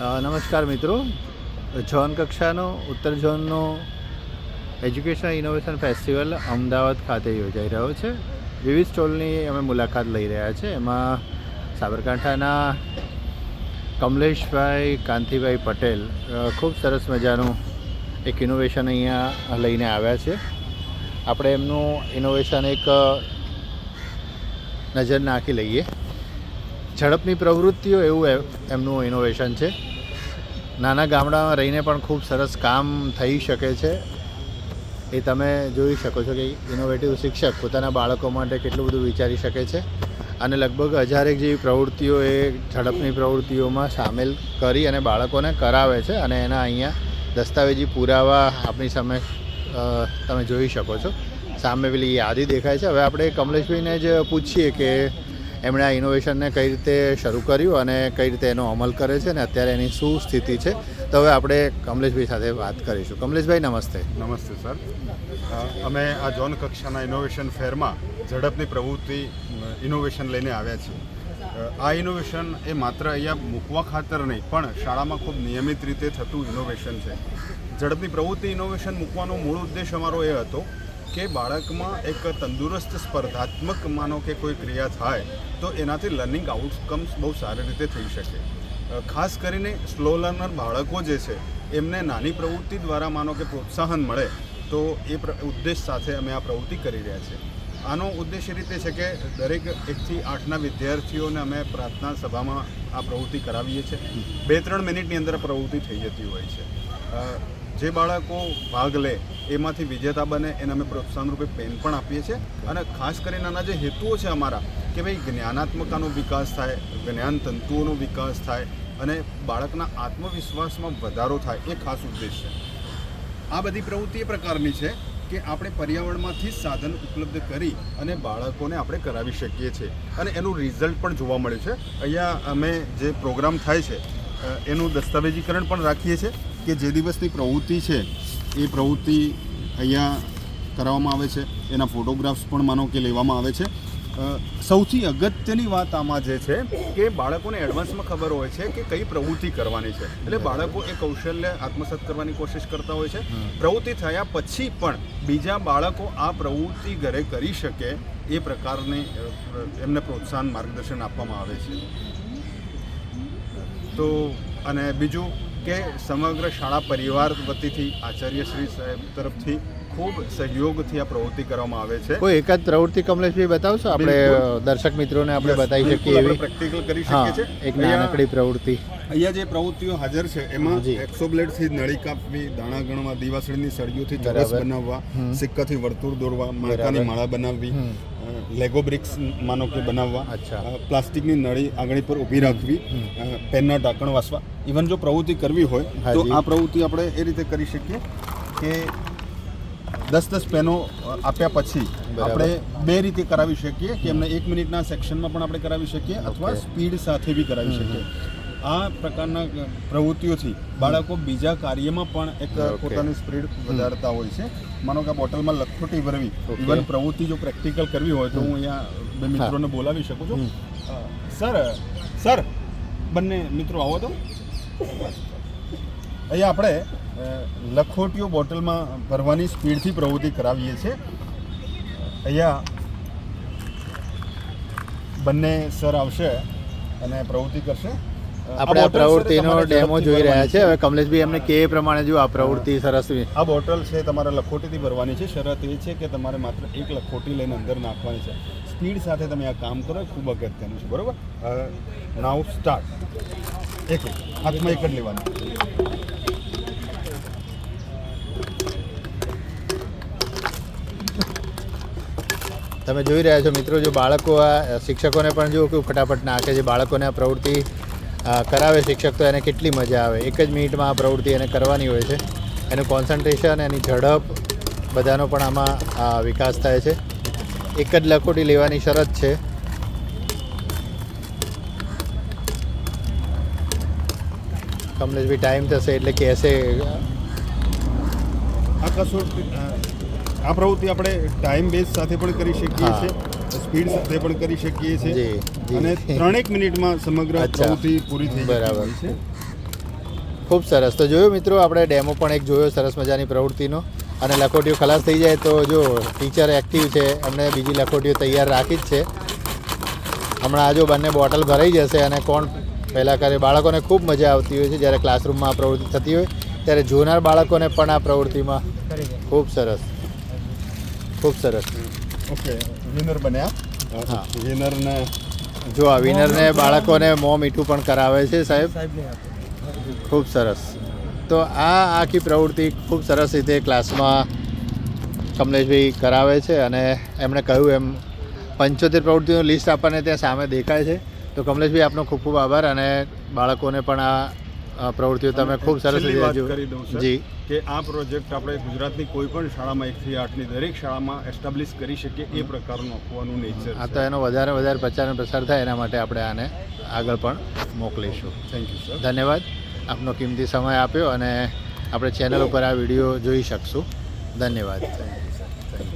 નમસ્કાર મિત્રો. ઝોન કક્ષાનો, ઉત્તર ઝોનનો એજ્યુકેશનલ ઇનોવેશન ફેસ્ટિવલ અમદાવાદ ખાતે યોજાઈ રહ્યો છે. વિવિધ સ્ટોલની અમે મુલાકાત લઈ રહ્યા છે. એમાં સાબરકાંઠાના કમલેશભાઈ, કાંતિભાઈ પટેલ ખૂબ સરસ મજાનું એક ઇનોવેશન અહીંયા લઈને આવ્યા છે. આપણે એમનું ઇનોવેશન એક નજર નાખી લઈએ. ઝડપની પ્રવૃત્તિઓ એવું એમનું ઇનોવેશન છે. નાના ગામડામાં રહીને પણ ખૂબ સરસ કામ થઈ શકે છે. એ તમે જોઈ શકો છો કે ઇનોવેટિવ શિક્ષક પોતાના બાળકો માટે કેટલું બધું વિચારી શકે છે અને લગભગ હજારેક જેવી પ્રવૃત્તિઓ એ ઝડપની પ્રવૃત્તિઓમાં સામેલ કરી અને બાળકોને કરાવે છે અને એના અહીંયા દસ્તાવેજી પુરાવા આપણી સામે તમે જોઈ શકો છો. સામે પેલી યાદી દેખાય છે. હવે આપણે કમલેશભાઈને જ પૂછીએ કે એમણે આ ઇનોવેશનને કઈ રીતે શરૂ કર્યું અને કઈ રીતે એનો અમલ કરે છે અને અત્યારે એની શું સ્થિતિ છે. તો હવે આપણે કમલેશભાઈ સાથે વાત કરીશું. કમલેશભાઈ, નમસ્તે. નમસ્તે, સર. અમે આ ઝોન કક્ષાના ઇનોવેશન ફેરમાં ઝડપની પ્રવૃત્તિ ઇનોવેશન લઈને આવ્યા છીએ. આ ઇનોવેશન એ માત્ર અહીંયા મૂકવા ખાતર નહીં, પણ શાળામાં ખૂબ નિયમિત રીતે થતું ઇનોવેશન છે. ઝડપની પ્રવૃત્તિ ઇનોવેશન મૂકવાનો મૂળ ઉદ્દેશ અમારો એ હતો કે બાળકમાં એક તંદુરસ્ત, સ્પર્ધાત્મક માનો કે કોઈ ક્રિયા થાય, તો એનાથી લર્નિંગ આઉટકમ્સ બહુ સારી રીતે થઈ શકે. ખાસ કરીને સ્લો લર્નર બાળકો જે છે, એમને નાની પ્રવૃત્તિ દ્વારા માનો કે પ્રોત્સાહન મળે, તો એ ઉદ્દેશ સાથે અમે આ પ્રવૃત્તિ કરી રહ્યા છીએ. આનો ઉદ્દેશ એ રીતે છે કે દરેક એકથી આઠના વિદ્યાર્થીઓને અમે પ્રાર્થના સભામાં આ પ્રવૃત્તિ કરાવીએ છીએ. બે ત્રણ મિનિટની અંદર પ્રવૃત્તિ થઈ જતી હોય છે. જે બાળકો ભાગ લે, એમાંથી વિજેતા બને, એને અમે પ્રોત્સાહન રૂપે પેન પણ આપીએ છીએ. અને ખાસ કરીને આના જે હેતુઓ છે અમારા, કે ભાઈ જ્ઞાનાત્મકતાનો વિકાસ થાય જ્ઞાન તંતુઓનો વિકાસ થાય, અને બાળકના આત્મવિશ્વાસમાં વધારો થાય, એ ખાસ ઉદ્દેશ છે. આ બધી પ્રવૃત્તિ એ પ્રકારની છે કે આપણે પર્યાવરણમાંથી સાધન ઉપલબ્ધ કરી અને બાળકોને આપણે કરાવી શકીએ છીએ. અને એનું રિઝલ્ટ પણ જોવા મળે છે. અહીંયા અમે જે પ્રોગ્રામ થાય છે એનું દસ્તાવેજીકરણ પણ રાખીએ છીએ. કે જે દિવસની પ્રવૃત્તિ છે એ પ્રવૃત્તિ અહીંયા કરાવવામાં આવે છે. એના ફોટોગ્રાફ્સ પણ માનો કે લેવામાં આવે છે. સૌથી અગત્યની વાત આમાં જે છે કે બાળકોને એડવાન્સમાં ખબર હોય છે કે કઈ પ્રવૃત્તિ કરવાની છે. એટલે બાળકો એ કૌશલ્ય આત્મસાત કરવાની કોશિશ કરતા હોય છે. પ્રવૃત્તિ થયા પછી પણ બીજા બાળકો આ પ્રવૃત્તિ ઘરે કરી શકે એ પ્રકારને એમને પ્રોત્સાહન માર્ગદર્શન આપવામાં આવે છે. તો અને બીજું કે સમગ્ર શાળા પરિવાર વતીથી આચાર્યશ્રી સાહેબ તરફથી ખૂબ સહયોગથી આ પ્રવૃત્તિ કરવામાં આવે છે. કોઈ એકાદ પ્રવૃત્તિ કમલેશભાઈ બતાવશો? આપણે દર્શક મિત્રોને આપણે બતાવી શકીએ એવી. પ્રેક્ટિકલ કરી શકીએ છીએ. એક નાનકડી પ્રવૃત્તિ. અહીંયા જે પ્રવૃત્તિઓ હાજર છે એમાં જી. બ્લેડથી નળી કાપવી દાણા ગણવા દીવાસળીની સળીઓથી ચોરસ. બનાવવા. સિક્કાથી વર્તુળ દોરવા માળકાની માળા બનાવવી લેગો બ્રિક્સ માનો કે બનાવવા. અચ્છા. પ્લાસ્ટિકની નળી આંગળી પર ઊભી રાખવી. પેનના ઢાંકણ વાસવા. ઇવન જો પ્રવૃત્તિ કરવી હોય તો આ પ્રવૃત્તિ આપણે એ રીતે કરી શકીએ કે દસ દસ પેનો આપ્યા પછી આપણે બે રીતે કરાવી શકીએ કે એમને એક મિનિટના સેક્શનમાં પણ આપણે કરાવી શકીએ અથવા સ્પીડ સાથે બી કરાવી શકીએ. આ પ્રકારના પ્રવૃત્તિઓથી બાળકો બીજા કાર્યમાં પણ એક પોતાની સ્પીડ વધારતા હોય છે. માનો કે આ બોટલમાં લખોટી ભરવી. ઇવન પ્રવૃત્તિ જો પ્રેક્ટિકલ કરવી હોય તો હું અહીંયા બે મિત્રોને બોલાવી શકું છું. સર સર બંને મિત્રો આવો તો. અહીંયા આપણે લખોટીઓ બોટલમાં ભરવાની સ્પીડથી પ્રવૃત્તિ કરાવીએ છીએ. અહીંયા બંને સર આવશે અને પ્રવૃત્તિ કરશે. આપણે આ પ્રવૃત્તિનો ડેમો જોઈ રહ્યા છે. હવે કમલેશભાઈ એમને કે પ્રમાણે જો આ પ્રવૃત્તિ સરસ આ બોટલ છે તમારે લખોટીથી ભરવાની છે. શરત એ છે કે તમારે માત્ર એક લખોટી લઈને અંદર નાખવાની છે. સ્પીડ સાથે તમે આ કામ કરો ખૂબ અગત્યનું છે. બરોબર? નાવ સ્ટાર્ટ એક હાથમાં એક જ લેવાનું. તમે જોઈ રહ્યા છો મિત્રો જો બાળકો આ શિક્ષકોને પણ જો કેવું ફટાફટ નાખે છે બાળકોને આ પ્રવૃત્તિ કરાવે શિક્ષક તો એને કેટલી મજા આવે. એક જ મિનિટમાં આ પ્રવૃત્તિ એને કરવાની હોય છે. એનું કોન્સન્ટ્રેશન એની ઝડપ બધાનો પણ આમાં વિકાસ થાય છે. એક જ લખોટી લેવાની શરત છે. કમલેશભાઈ ટાઈમ થશે એટલે કહેશે આ કસોટી આ પ્રવૃત્તિ આપણે ટાઈમ બેઝ સાથે પણ કરી શકીએ છીએ. સ્પીડ સાથે પણ કરી શકીએ છીએ. અને ત્રણેક મિનિટમાં સમગ્ર પ્રવૃત્તિ પૂરી થઈ બરાબર. છે. ખૂબ સરસ. તો જોયો મિત્રો આપણે ડેમો પણ એક જોયો સરસ મજાની પ્રવૃત્તિનો. અને લખોટીઓ ખલાસ થઈ જાય તો જો ટીચર એક્ટિવ છે એમને બીજી લખોટીઓ તૈયાર રાખી જ છે. હમણાં આજો બંને બોટલ ભરાઈ જશે અને કોણ પહેલાં કરે? બાળકોને ખૂબ મજા આવતી હોય છે. જ્યારે ક્લાસરૂમમાં આ પ્રવૃત્તિ થતી હોય ત્યારે જોનાર બાળકોને પણ આ પ્રવૃત્તિમાં ખૂબ સરસ. ખૂબ સરસ. ઓકે વિનર બન્યા. હા. વિનરને જો આ વિનરને બાળકોને મોં મીઠું પણ કરાવે છે સાહેબ. ખૂબ સરસ. તો આ આખી પ્રવૃત્તિ ખૂબ સરસ રીતે ક્લાસમાં કમલેશભાઈ કરાવે છે અને એમણે કહ્યું એમ પંચોતેર પ્રવૃત્તિનું લિસ્ટ આપણને ત્યાં સામે દેખાય છે. તો કમલેશભાઈ આપનો ખૂબ ખૂબ આભાર અને બાળકોને પણ આ આ પ્રવૃત્તિઓ તમે ખૂબ સરસ રીતે કરી દઉં જી. કે આ પ્રોજેક્ટ આપણે ગુજરાતની કોઈ પણ શાળામાં એકથી આઠની દરેક શાળામાં એસ્ટાબ્લિશ કરી શકીએ એ પ્રકારનું આપવાનું નેચર આ તો એનો વધારે વધારે પ્રચાર અને પ્રસાર થાય એના માટે આપણે આને આગળ પણ મોકલીશું. થેન્ક યુ સર ધન્યવાદ. આપનો કિંમતી સમય આપ્યો અને આપણે ચેનલ ઉપર આ વીડિયો જોઈ શકશું. ધન્યવાદ.